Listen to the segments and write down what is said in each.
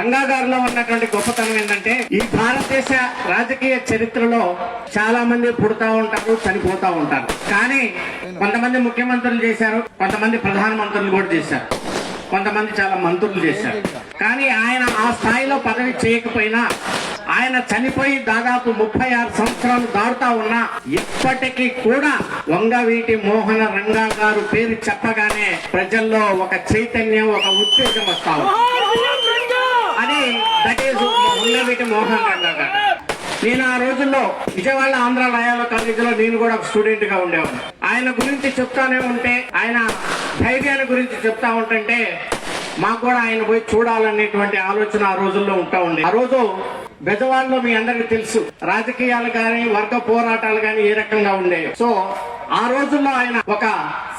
రంగా ఉన్నటువంటి గొప్పతనం ఏంటంటే ఈ భారతదేశ రాజకీయ చరిత్రలో చాలా మంది పుడతా ఉంటారు చనిపోతా ఉంటారు. కానీ కొంతమంది ముఖ్యమంత్రులు చేశారు కొంతమంది ప్రధానమంత్రులు కూడా చేశారు. కొంతమంది చాలా మంత్రులు చేశారు. కానీ ఆయన ఆ స్థాయిలో పదవి చేయకపోయినా ఆయన చనిపోయి దాదాపు ముప్పై ఆరు సంవత్సరాలు దాటుతా ఉన్నా ఇప్పటికీ కూడా వంగవీటి మోహన రంగా గారు పేరు చెప్పగానే ప్రజల్లో ఒక చైతన్యం ఒక ఉత్తేజం వస్తా ఉంది. అది దట్ ఈస్ వంగవీటి మోహన్ రంగా గారు. నేను ఆ రోజుల్లో విజయవాడ ఆంధ్ర లయాల కాలేజీలో నేను కూడా ఒక స్టూడెంట్గా ఉండేవాడు ఆయన గురించి చెప్తానే ఉంటే ఆయన ధైర్యాన్ని గురించి చెప్తా ఉంటుంటే మాకు కూడా ఆయన పోయి చూడాలనేటువంటి ఆలోచన ఆ రోజుల్లో ఉంటా ఉంది ఆ రోజు బెజవాడలో మీ అందరికి తెలుసు రాజకీయాలు కానీ వర్గ పోరాటాలు కానీ ఏ రకంగా ఉండేవి. సో ఆ రోజుల్లో ఆయన ఒక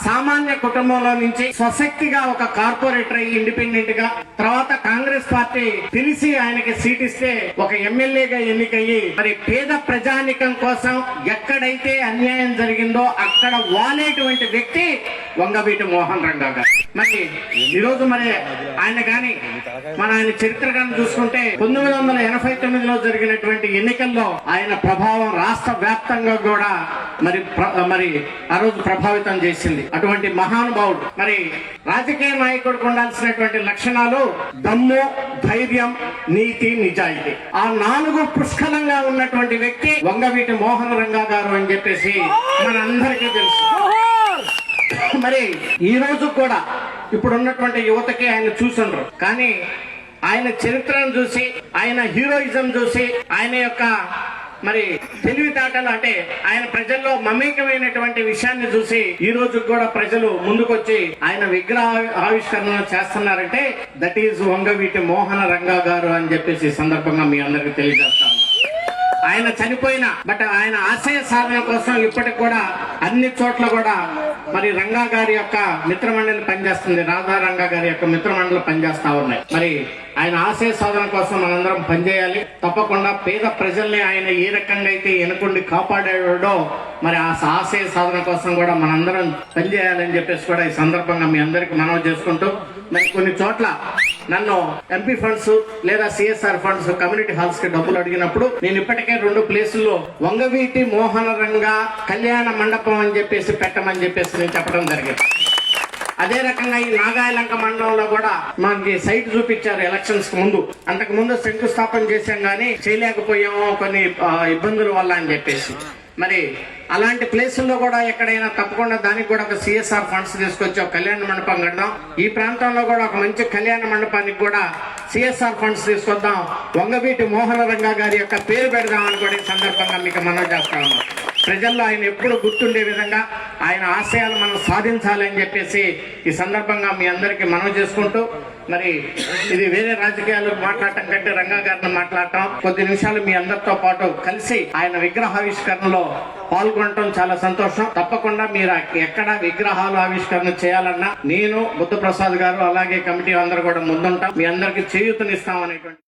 సామాన్య కుటుంబంలో నుంచి స్వశక్తిగా ఒక కార్పొరేటర్ అయ్యి ఇండిపెండెంట్గా తర్వాత కాంగ్రెస్ పార్టీ పిలిచి ఆయనకి సీట్ ఇస్తే ఒక ఎమ్మెల్యేగా ఎన్నికయ్యి మరి పేద ప్రజానికం కోసం ఎక్కడైతే అన్యాయం జరిగిందో అక్కడ వాలేటువంటి వ్యక్తి వంగవీటి మోహన్ రంగా గారు. మరి ఈరోజు మరి ఆయన కానీ మన ఆయన చరిత్ర కానీ చూసుకుంటే పంతొమ్మిది వందల ఎనభై తొమ్మిదిలో జరిగినటువంటి ఎన్నికల్లో ఆయన ప్రభావం రాష్ట్ర వ్యాప్తంగా కూడా మరి మరి ఆ రోజు ప్రభావితం చేసింది. అటువంటి మహానుభావుడు. మరి రాజకీయ నాయకుడికి ఉండాల్సినటువంటి లక్షణాలు దమ్ము ధైర్యం నీతి నిజాయితీ. ఆ నాలుగు పుష్కలంగా ఉన్నటువంటి వ్యక్తి వంగవీటి మోహన రంగా గారు అని చెప్పేసి మనందరికీ తెలుసు. మరి ఈ రోజు కూడా ఇప్పుడు ఉన్నటువంటి యువతకి ఆయన చూసుండ్రు. కానీ ఆయన చరిత్రను చూసి ఆయన హీరోయిజం చూసి ఆయన యొక్క మరి తెలివితేటలు అంటే ఆయన ప్రజల్లో మమేకమైనటువంటి విషయాన్ని చూసి ఈ రోజు కూడా ప్రజలు ముందుకొచ్చి ఆయన విగ్రహ ఆవిష్కరణ చేస్తున్నారంటే దట్ ఈజ్ వంగవీటి మోహన రంగా గారు అని చెప్పేసి సందర్భంగా మీ అందరికి తెలియజేస్తాను ఆయన చనిపోయిన బట్ ఆయన ఆశయ సాధన కోసం ఇప్పటికి కూడా అన్ని చోట్ల కూడా మరి రంగా గారి యొక్క మిత్రమండలి పనిచేస్తుంది. రాధా రంగా గారి యొక్క మిత్రమండలి పనిచేస్తా ఉన్నాయి. మరి ఆయన ఆశయ సాధన కోసం మనందరం పనిచేయాలి. తప్పకుండా పేద ప్రజల్ని ఆయన ఏ రకంగా అయితే ఎనుకుండి కాపాడాడో మరి ఆ ఆశయ సాధన కోసం కూడా మనందరం పనిచేయాలని చెప్పేసి కూడా ఈ సందర్భంగా మీ అందరికి మనవి చేసుకుంటూ మరి కొన్ని చోట్ల నన్ను ఎంపీ ఫండ్స్ లేదా సిఎస్ఆర్ ఫండ్స్ కమ్యూనిటీ హాల్స్కి డబ్బులు అడిగినప్పుడు నేను ఇప్పటికే రెండు ప్లేసుల్లో వంగవీటి మోహన రంగా కళ్యాణ మండపం అని చెప్పేసి పెట్టమని చెప్పేసి నేను చెప్పడం జరిగింది. అదే రకంగా ఈ నాగాయలంక మండలంలో కూడా మనకి సైట్ చూపించారు ఎలక్షన్స్కు ముందు. అంతకు ముందు శంకుస్థాపన చేశాం గానీ చేయలేకపోయాము కొన్ని ఇబ్బందుల వల్ల అని చెప్పేసి. మరి అలాంటి ప్లేసుల్లో కూడా ఎక్కడైనా తప్పకుండా దానికి కూడా ఒక సిఎస్ఆర్ ఫండ్స్ తీసుకొచ్చి ఒక కళ్యాణ మండపం కడదాం. ఈ ప్రాంతంలో కూడా ఒక మంచి కళ్యాణ మండపానికి కూడా సిఎస్ఆర్ ఫండ్స్ తీసుకొద్దాం. వంగవీటి మోహన రంగా గారి యొక్క పేరు పెడదాం అని కూడా ఈ సందర్భంగా మీకు మనం చేస్తా ఉన్నాం. ప్రజల్లో ఆయన ఎప్పుడు గుర్తుండే విధంగా ఆయన ఆశయాలు మనం సాధించాలి అని చెప్పేసి ఈ సందర్భంగా మీ అందరికీ మనవి చేసుకుంటూ మరి ఇది వేరే రాజకీయాలు మాట్లాడటం కంటే రంగా గారిని మాట్లాడటం కొద్ది నిమిషాలు మీ అందరితో పాటు కలిసి ఆయన విగ్రహావిష్కరణలో పాల్గొనటం చాలా సంతోషం. తప్పకుండా మీరు ఎక్కడ విగ్రహాలు ఆవిష్కరణ చేయాలన్నా నేను బుద్ధ ప్రసాద్ గారు అలాగే కమిటీ అందరూ కూడా ముందుంటాం. మీ అందరికి చేయూతనిస్తాం అనేటువంటి